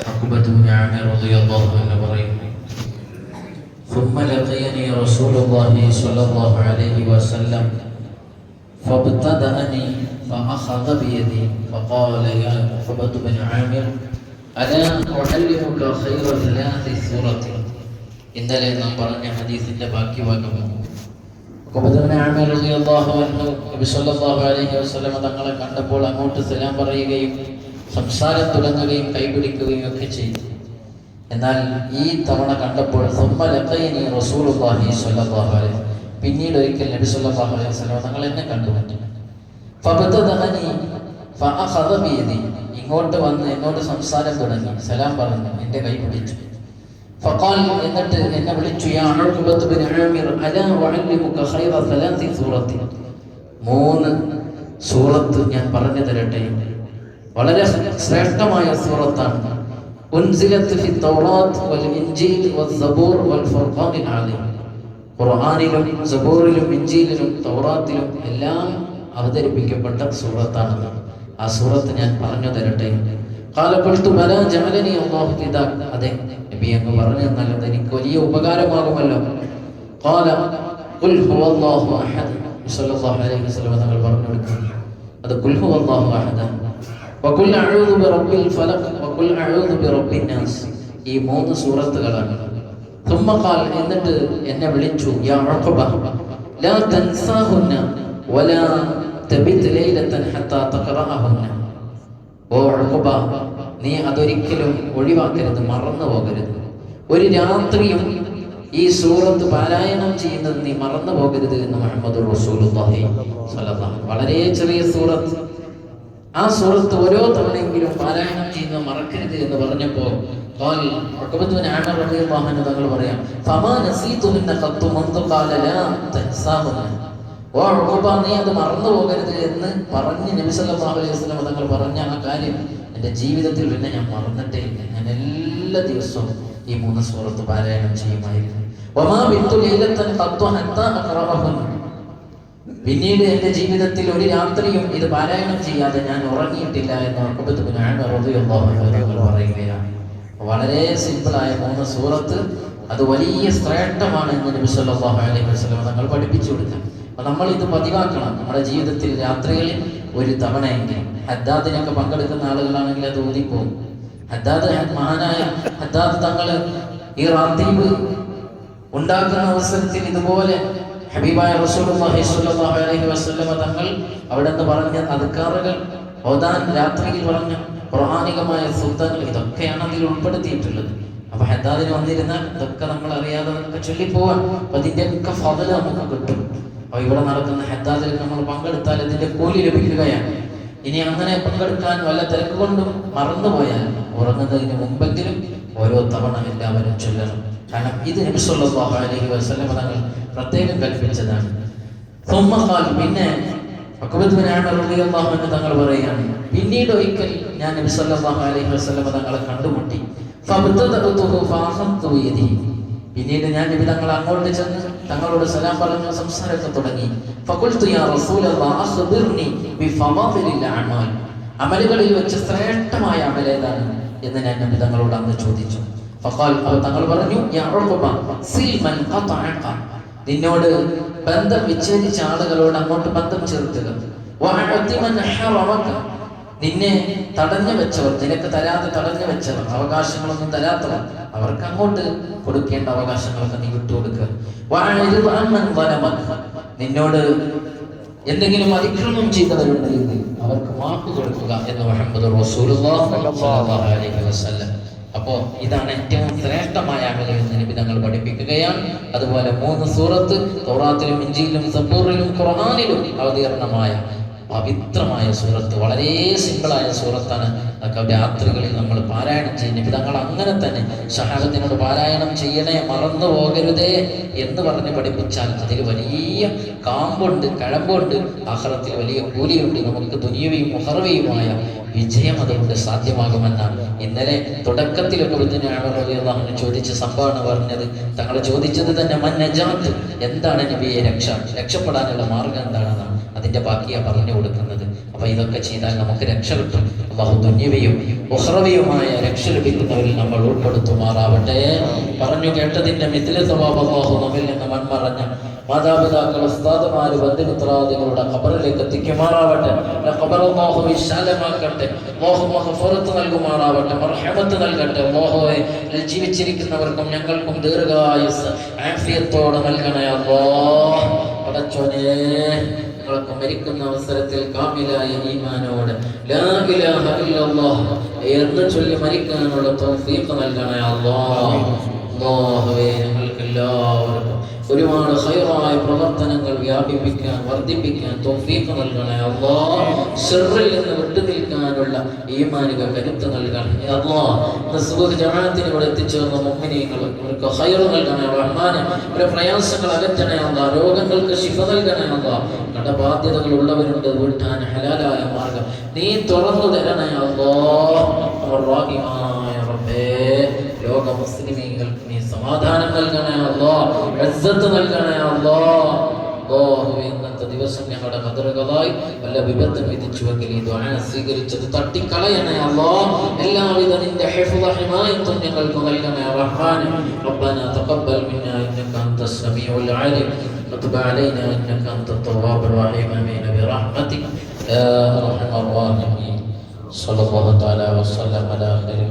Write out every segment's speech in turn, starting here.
عقبة بن عامر رضي الله عنه പറയുന്നു ثم لقيني رسول الله صلى الله عليه وسلم فابتدأني فأخذ بيدي فقال يا عقبة بن عامر ألا أعلمك خير ثلاث سورة ഇന്നലെ നാം പറഞ്ഞ ഹദീസിന്റെ ബാക്കി ഭാഗം ഉഖബത്തുബ്നു ആമിർ റളിയല്ലാഹു അൻഹു നബി സല്ലല്ലാഹു അലൈഹി വസല്ലം തങ്ങളെ കണ്ടപ്പോൾ അങ്ങോട്ട് സലാം പറയുകയും സംസാരം തുടങ്ങുകയും കൈപിടിക്കുകയും ഒക്കെ ചെയ്തു. എന്നാൽ ഈ തവണ കണ്ടപ്പോൾ റസൂലുള്ളാഹി പിന്നീട് ഒരിക്കൽ നബി സല്ലല്ലാഹു അലൈഹി വസല്ലം എന്നെ കണ്ടു. ഫബതദഹനി ഫഅഖദ ഇങ്ങോട്ട് വന്ന് എന്നോട് സംസാരം തുടങ്ങി സലാം പറഞ്ഞു എന്റെ കൈ പിടിച്ചു. ഫഖാൽ എന്നിട്ട് എന്നെ വിളിച്ചു അലാ ഖൈറ മൂന്ന് സൂറത്ത് ഞാൻ പറഞ്ഞു തരട്ടെ? വളരെ ശ്രേഷ്ഠമായ സൂറത്താണ് ഖുർആാനിലും സബൂറിലും ഇഞ്ചിയിലും തൗറാത്തിലും എല്ലാം അവതരിപ്പിക്കപ്പെട്ട സൂറത്താണ് ആ സൂറത്ത് ഞാൻ പറഞ്ഞു തരട്ടെ അതെ നബി അങ്ങ് പറഞ്ഞു എന്നാൽ അത് എനിക്ക് വലിയ ഉപകാരമാകുമല്ലോ തങ്ങൾ പറഞ്ഞു കൊടുക്കുന്നു അത് കുൽഹു അള്ളാഹു അഹദ് വക്കുൽ അഴുതു ബിറബിൽ ഫലഖ് വക്കുൽ അഴുതു ബിറബിൻ നാസ്. ഈ മൂന്ന് സൂറത്തുകളാണ്. തുമ്മഖാൽ എന്നിട്ട് എന്നെ വിളിച്ചു യാ ഉഖബ ലാ തൻസാഹുന്ന വലാ തബിത് ലൈലത്തൻ ഹത്താ തഖറഅഹുന്ന. ഓ ഉഖബ നീ അതൊരിക്കലും ഒഴിവാക്കരുത് മറന്നു പോകരുത്. ഒരു രാത്രിയും ഈ സൂറത്ത് പാരായണം ചെയ്യുന്നത് നീ മറന്നു പോകരുത് എന്ന് മുഹമ്മദ് റസൂൽ വളരെ ചെറിയ സൂറത്ത്. ആ സൂറത്ത് ഓരോ തവണയെങ്കിലും പാരായണം ചെയ്യുന്ന മറക്കരുത് എന്ന് പറഞ്ഞപ്പോൾ തങ്ങൾ പറയാം നീ അത് മറന്നു പോകരുത് എന്ന് പറഞ്ഞ് നബിസല്ലാഹു അലൈഹി സ്വലം തങ്ങൾ പറഞ്ഞ ആ കാര്യം എന്റെ ജീവിതത്തിൽ പിന്നെ ഞാൻ മറന്നിട്ടേ ഇല്ല. ഞാൻ എല്ലാ ദിവസവും ഈ മൂന്ന് സൂറത്ത് പാരായണം ചെയ്യുമായിരുന്നു. ഒമാ വിത്തു ലീലത്തൻ തത്വ ഹത്ത അക്രമഹുന്നു പിന്നീട് എന്റെ ജീവിതത്തിൽ ഒരു രാത്രിയും ഇത് പാരായണം ചെയ്യാതെ ഞാൻ ഉറങ്ങിയിട്ടില്ല എന്ന് തങ്ങൾ പറയുകയാണ്. വളരെ സിമ്പിളായ മൂന്ന് സൂറത്ത്. അത് വലിയ ശ്രേഷ്ഠമാണ് എന്ന് നബി സല്ലല്ലാഹു അലൈഹി വസല്ലം തങ്ങൾ പഠിപ്പിച്ചു കൊടുക്കാം അപ്പൊ നമ്മൾ ഇത് പതിവാക്കണം. നമ്മുടെ ജീവിതത്തിൽ രാത്രികളിൽ ഒരു തവണയെങ്കിലും. ഹദ്ദാദിനൊക്കെ പങ്കെടുക്കുന്ന ആളുകളാണെങ്കിൽ അത് ഊതിപ്പോകും. ഹദ്ദാദ് മഹാനായ ഹദ്ദാദ് തങ്ങൾ ഈ റാത്തീബ് ഉണ്ടാക്കുന്ന അവസരത്തിൽ ഇതുപോലെ ഹബീബായ റസൂലുള്ളാഹി സ്വല്ലല്ലാഹു അലൈഹി വസല്ലമ തങ്ങൾ അവിടെന്ന് പറഞ്ഞ അദ്കാറുകൾ ഓതാൻ രാത്രിയിൽ പറഞ്ഞ ഖുർആനികമായ സൂക്തങ്ങൾ ഇതൊക്കെയാണ് അതിൽ ഉൾപ്പെടുത്തിയിട്ടുള്ളത്. അപ്പൊ ഹദ്ദാദിന് വന്നിരുന്ന ഇതൊക്കെ നമ്മൾ അറിയാതെ നമുക്ക് ചൊല്ലിപ്പോവാൻ അപ്പൊ അതിന്റെ ഒക്കെ ഫضل നമുക്ക് കിട്ടും. അപ്പൊ ഇവിടെ നടക്കുന്ന ഹദ്ദാദിൽ നമ്മൾ പങ്കെടുത്താൽ ഇതിന്റെ കൂലി ലഭിക്കുകയാണ്. ഇനി അങ്ങനെ പങ്കെടുക്കാൻ വല്ല തിരക്ക് കൊണ്ടും മറന്നുപോയാൽ ഉറങ്ങുന്നതിന് മുമ്പെങ്കിലും ഓരോ തവണ എല്ലാവരും ചൊല്ലണം. കാരണം ഇത് നബിസ്വല്ലാഹു അലൈഹി വസല്ലം തങ്ങൾ പ്രത്യേകം കൽപ്പിച്ചതാണ്. പിന്നെ അക്ബദ്ബിനാണ് തങ്ങൾ പറയുകയാണ് പിന്നീട് ഒരിക്കൽ ഞാൻ നബി സല്ലല്ലാഹു അലൈഹി വസല്ലം തങ്ങളെ കണ്ടുമുട്ടി. പിന്നീട് ഞാൻ നബി തങ്ങൾ അങ്ങോട്ട് ചെന്ന് തങ്ങളോട് സലാം പറഞ്ഞ സംസാരമൊക്കെ തുടങ്ങി. അമലുകളിൽ വെച്ച് ശ്രേഷ്ഠമായ അമലേതാണ് എന്ന് ഞാൻ നബി തങ്ങളോട് അന്ന് ചോദിച്ചു. തങ്ങൾ പറഞ്ഞു നിന്നോട് ബന്ധം വിച്ഛേദിച്ച ആളുകളോട് അങ്ങോട്ട് ബന്ധം ചേർത്തുക നിന്നെ തടഞ്ഞു വെച്ചവർ നിനക്ക് തരാതെ തടഞ്ഞു വെച്ചവർ അവകാശങ്ങളൊന്നും തരാത്തവർ അവർക്ക് അങ്ങോട്ട് കൊടുക്കേണ്ട അവകാശങ്ങളൊക്കെ നീ വിട്ടുകൊടുക്കുക. നിന്നോട് എന്തെങ്കിലും അതിക്രമം ചെയ്തവരുണ്ടെങ്കിൽ അവർക്ക് മാപ്പ് കൊടുക്കുക എന്ന് മുഹമ്മദ് റസൂലുള്ളാഹി സ്വല്ലല്ലാഹു അലൈഹി വസല്ലം അപ്പോ ഇതാണ് ഏറ്റവും ശ്രേഷ്ഠമായ അമൽ എന്ന് നബി തങ്ങൾ പഠിപ്പിക്കുകയാണ്. അതുപോലെ മൂന്ന് സൂറത്ത് തൗറാത്തിലും ഇഞ്ചിയിലും സബൂറിലും ഖുർആനിലും അവതീർണമായ പവിത്രമായ സൂറത്ത് വളരെ സിമ്പിളായ സൂറത്താണ് അതൊക്കെ രാത്രികളിൽ നമ്മൾ പാരായണം ചെയ്യുന്നത് പിതാക്കൾ അങ്ങനെ തന്നെ ഷഹാബത്തിനോട് പാരായണം ചെയ്യണേ മറന്നു പോകരുതേ എന്ന് പറഞ്ഞ് പഠിപ്പിച്ചാൽ അതിൽ വലിയ കാമ്പുണ്ട് കഴമ്പുണ്ട്. ആഹ്റത്തിൽ വലിയ കൂലിയുണ്ട്. നമുക്ക് ദുനിയവയും മുഹർവയുമായ വിജയം അതുകൊണ്ട് സാധ്യമാകുമെന്നാണ്. ഇന്നലെ തുടക്കത്തിലൊക്കെ വിദ്യനാണ് ചോദിച്ച സംഭവമാണ് പറഞ്ഞത്. തങ്ങൾ ചോദിച്ചത് തന്നെ മൻ ജാത്ത് എന്താണ് നബിയെ രക്ഷ രക്ഷപ്പെടാനുള്ള മാർഗം എന്താണെന്നാണ്. അതിന്റെ ബാക്കിയാ പറഞ്ഞു കൊടുക്കുന്നത്. അപ്പൊ ഇതൊക്കെ ചെയ്താൽ നമുക്ക് രക്ഷ കിട്ടും. അള്ളാഹു തുന്യവയും ഉഹ്റവിയുമായ രക്ഷ ലഭിക്കുന്നവരിൽ നമ്മൾ ഉൾപ്പെടുത്തുമാറാവട്ടെ. പറഞ്ഞു കേട്ടതിന്റെ മിഥില സ്വഭാവ നമ്മിൽ നിന്ന് മൺമറഞ്ഞ മാതാപിതാക്കൾ ഉസ്താദുമാര് ബന്ധുമിത്രാദികളുടെ ഖബറിലേക്ക് എത്തിക്കുമാറാവട്ടെ. ഖബർ അല്ലാഹു വിശാലമാക്കട്ടെ. അല്ലാഹു മഹഫുറത്ത് നൽകുമാറാവട്ടെ. മർഹമത്ത് നൽകട്ടെ. മോഹോയെ ജീവിച്ചിരിക്കുന്നവർക്കും ഞങ്ങൾക്കും ദീർഘായുസ് ആഫിയത്തോടെ നൽകണേ അല്ലോ പടച്ചോനെ ഞങ്ങളൊക്കെ മരിക്കുന്ന അവസരത്തിൽ കാമിലായ ഈമാനോട് ലാ ഇലാഹ ഇല്ലല്ലാഹ് എന്ന് ചൊല്ലി മരിക്കാനുള്ള തൗഫീഖ് നൽകണേ അല്ലാഹ് അല്ലാഹുവേ ഞങ്ങൾക്ക് എല്ലാവർക്കും ഒരുപാട് ഹൈറായ പ്രവർത്തനങ്ങൾ വ്യാപിപ്പിക്കാൻ വർദ്ധിപ്പിക്കാൻ തൗഫീഖ് നൽകണേ അല്ലാഹ് ഷെറിൽ നിന്ന് വിട്ടു ഈമാനിക കരുത്ത് നൽകണം അള്ളാ സുബൂഹ് ജമാഅത്തിന് ഇവിടെ എത്തിച്ചേർന്ന മുമ്മിനീങ്ങൾ അവർക്ക് ഹൈർ നൽകണേ റഹ്മാനെ അവരെ പ്രയാസങ്ങൾ അകറ്റണേ അള്ളാ രോഗങ്ങൾക്ക് ശിഫ നൽകണേ അള്ളാ. കടബാധ്യതകൾ ഉള്ളവരുണ്ട് വീട്ടാൻ ഹലാലായ മാർഗം. നീ തുറന്നു തരണേ അള്ളാ. അവർ റാഹിമായ റബ്ബേ ലോക മുസ്ലിമീങ്ങൾക്ക് നീ സമാധാനം നൽകണേ അല്ലോ നൽകണേ അല്ലോ ദിവസം ഞങ്ങളുടെ കതറുകളായി വല്ല വിപത്തും വിധിച്ചുവെങ്കിൽ ഈ ദ്വാന സ്വീകരിച്ചത് തട്ടിക്കളയണേ അല്ലോ എല്ലാവിധ നിന്റെ ഹിഫ്ള ഹിമായത്തും ഞങ്ങൾക്ക് നൽകണേ റഹ്മാൻ ربنا تقبل منا انك انت السميع العليم وتب علينا انك انت التواب الرحيم امين برحمتك يا ارحم الراحمين صلى الله تعالى وسلم على خير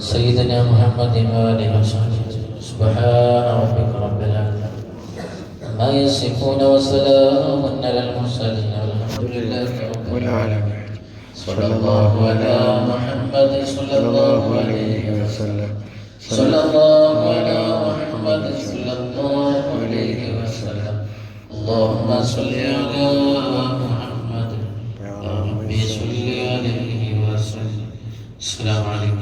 سيدنا محمد وآله وصحبه سبحان ربك رب العالمين ما يصفون وسلام على المرسلين والحمد لله رب العالمين. صلى الله على محمد صلى الله عليه وسلم. صلى الله على محمد صلى الله عليه وسلم. اللهم صل على محمد. يا ربي صل عليه وسلم. السلام عليكم.